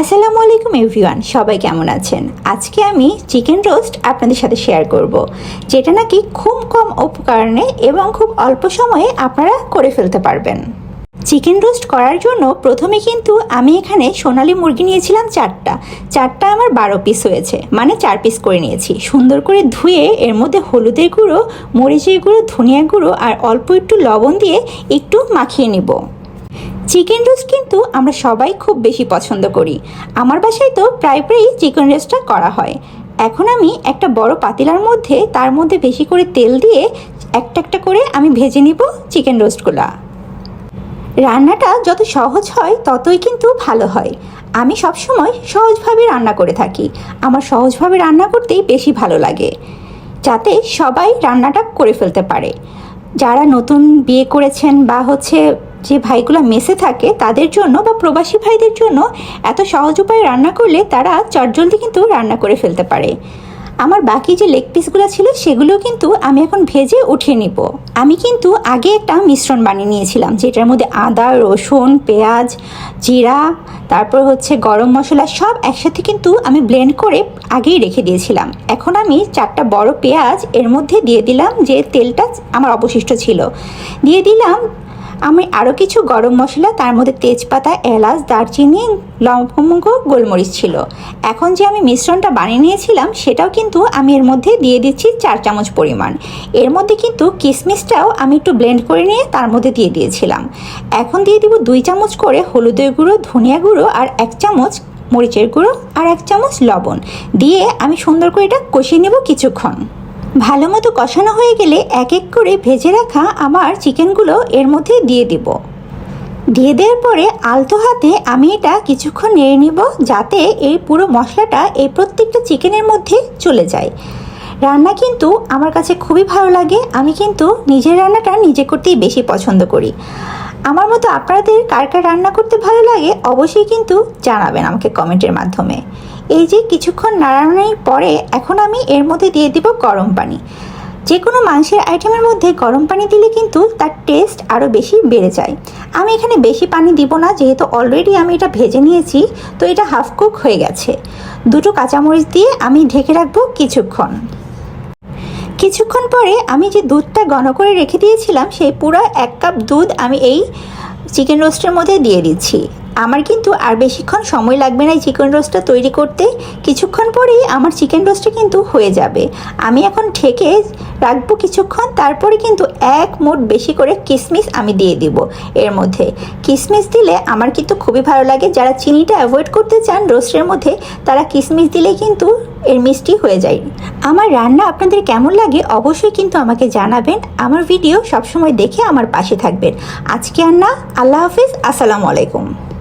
আসসালামু আলাইকুম এভরিওয়ান, সবাই কেমন আছেন? আজকে আমি চিকেন রোস্ট আপনাদের সাথে শেয়ার করব, যেটা নাকি খুব কম উপকরণে এবং খুব অল্প সময়ে আপনারা করে ফেলতে পারবেন। চিকেন রোস্ট করার জন্য প্রথমে কিন্তু আমি এখানে সোনালি মুরগি নিয়েছিলাম চারটা। চারটা আমার বারো পিস হয়েছে মানে চার পিস করে নিয়েছি। সুন্দর করে ধুয়ে এর মধ্যে হলুদের গুঁড়ো, মরিচের গুঁড়ো, ধনিয়া গুঁড়ো আর অল্প একটু লবণ দিয়ে একটু মাখিয়ে নিব। চিকেন রোস্ট কিন্তু আমরা সবাই খুব বেশি পছন্দ করি। আমার বাসায় তো প্রায় প্রায়ই চিকেন রোস্টটা করা হয়। এখন আমি একটা বড় পাতিলার মধ্যে, তার মধ্যে বেশি করে তেল দিয়ে একটা একটা করে আমি ভেজে নিব চিকেন রোস্টগুলা রান্নাটা যত সহজ হয়, ততই কিন্তু ভালো হয়। আমি সবসময় সহজভাবে রান্না করে থাকি। আমার সহজভাবে রান্না করতেই বেশি ভালো লাগে। যাতে সবাই রান্নাটা করে ফেলতে পারে। যারা নতুন বিয়ে করেছেন বা হচ্ছে যে ভাইগুলো মেসে থাকে, তাদের জন্য বা প্রবাসী ভাইদের জন্য এত সহজ উপায়ে রান্না করলে তারা চটজলদি কিন্তু রান্না করে ফেলতে পারে। আমার বাকি যে লেগ পিসগুলো ছিল, সেগুলো কিন্তু আমি এখন ভেজে উঠিয়ে নিব। আমি কিন্তু আগে একটা মিশ্রণ বানিয়ে নিয়েছিলাম, যেটার মধ্যে আদা, রসুন, পেঁয়াজ, জিরা, তারপর হচ্ছে গরম মশলা সব একসাথে কিন্তু আমি ব্লেন্ড করে আগেই রেখে দিয়েছিলাম। এখন আমি চারটা বড় পেঁয়াজ এর মধ্যে দিয়ে দিলাম, যে তেলটা আমার অবশিষ্ট ছিল। দিয়ে দিলাম আমি আরও কিছু গরম মশলা, তার মধ্যে তেজপাতা, এলাচ, দারচিনি, লবঙ্গ, গোলমরিচ ছিল। এখন যে আমি মিশ্রণটা বানিয়ে নিয়েছিলাম, সেটাও কিন্তু আমি এর মধ্যে দিয়ে দিচ্ছি চার চামচ পরিমাণ। এর মধ্যে কিন্তু কিশমিশটাও আমি একটু ব্লেন্ড করে নিয়ে তার মধ্যে দিয়ে দিয়েছিলাম। এখন দিয়ে দিব দুই চামচ করে হলুদের গুঁড়ো, ধনিয়া গুঁড়ো আর এক চামচ মরিচের গুঁড়ো আর এক চামচ লবণ। দিয়ে আমি সুন্দর করে এটা কষিয়ে নেব কিছুক্ষণ। ভালো মতো কষানো হয়ে গেলে এক এক করে ভেজে রাখা আমার চিকেনগুলো এর মধ্যে দিয়ে দেব। দিয়ে দেওয়ার পরে আলতো হাতে আমি এটা কিছুক্ষণ নেড়ে নিব যাতে এই পুরো মশলাটা এই প্রত্যেকটা চিকেনের মধ্যে চলে যায়। রান্না কিন্তু আমার কাছে খুবই ভালো লাগে। আমি কিন্তু নিজের রান্নাটা নিজে করতেই বেশি পছন্দ করি। আমার মতো আপনাদের কার কার রান্না করতে ভালো লাগে অবশ্যই কিন্তু জানাবেন আমাকে কমেন্টের মাধ্যমে। এই যে কিছুক্ষণ নাড়ানোর পরে এখন আমি এর মধ্যে দিয়ে দিব গরম পানি। যে কোনো মাংসের আইটেমের মধ্যে গরম পানি দিলে কিন্তু তার টেস্ট আরও বেশি বেড়ে যায়। আমি এখানে বেশি পানি দিব না, যেহেতু অলরেডি আমি এটা ভেজে নিয়েছি, তো এটা হাফ কুক হয়ে গেছে। দুটো কাঁচামরিচ দিয়ে আমি ঢেকে রাখব কিছুক্ষণ। কিছুক্ষণ পরে আমি যে দুধটা ঘন করে রেখে দিয়েছিলাম সেই পুরো এক কাপ দুধ আমি এই চিকেন রোস্টের মধ্যে দিয়ে দিচ্ছি। আমার কিন্তু আর বেশিক্ষণ সময় লাগবে না এই চিকেন রোস্টটা তৈরি করতে। কিছুক্ষণ পরেই আমার চিকেন রোস্টটা কিন্তু হয়ে যাবে। আমি এখন ঠেকে রাখব কিছুক্ষণ, তারপরে কিন্তু এক মোট বেশি করে কিশমিশ আমি দিয়ে দিব এর মধ্যে। কিশমিশ দিলে আমার কিন্তু খুবই ভালো লাগে। যারা চিনিটা অ্যাভয়েড করতে চান রোস্টের মধ্যে, তারা কিশমিশ দিলে কিন্তু এর মিষ্টি হয়ে যায়। আমার রান্না আপনাদের কেমন লাগে অবশ্যই কিন্তু আমাকে জানাবেন। আমার ভিডিও সবসময় দেখে আমার পাশে থাকবেন। আজকে আর না, আল্লাহ হাফিজ, আসসালামু আলাইকুম।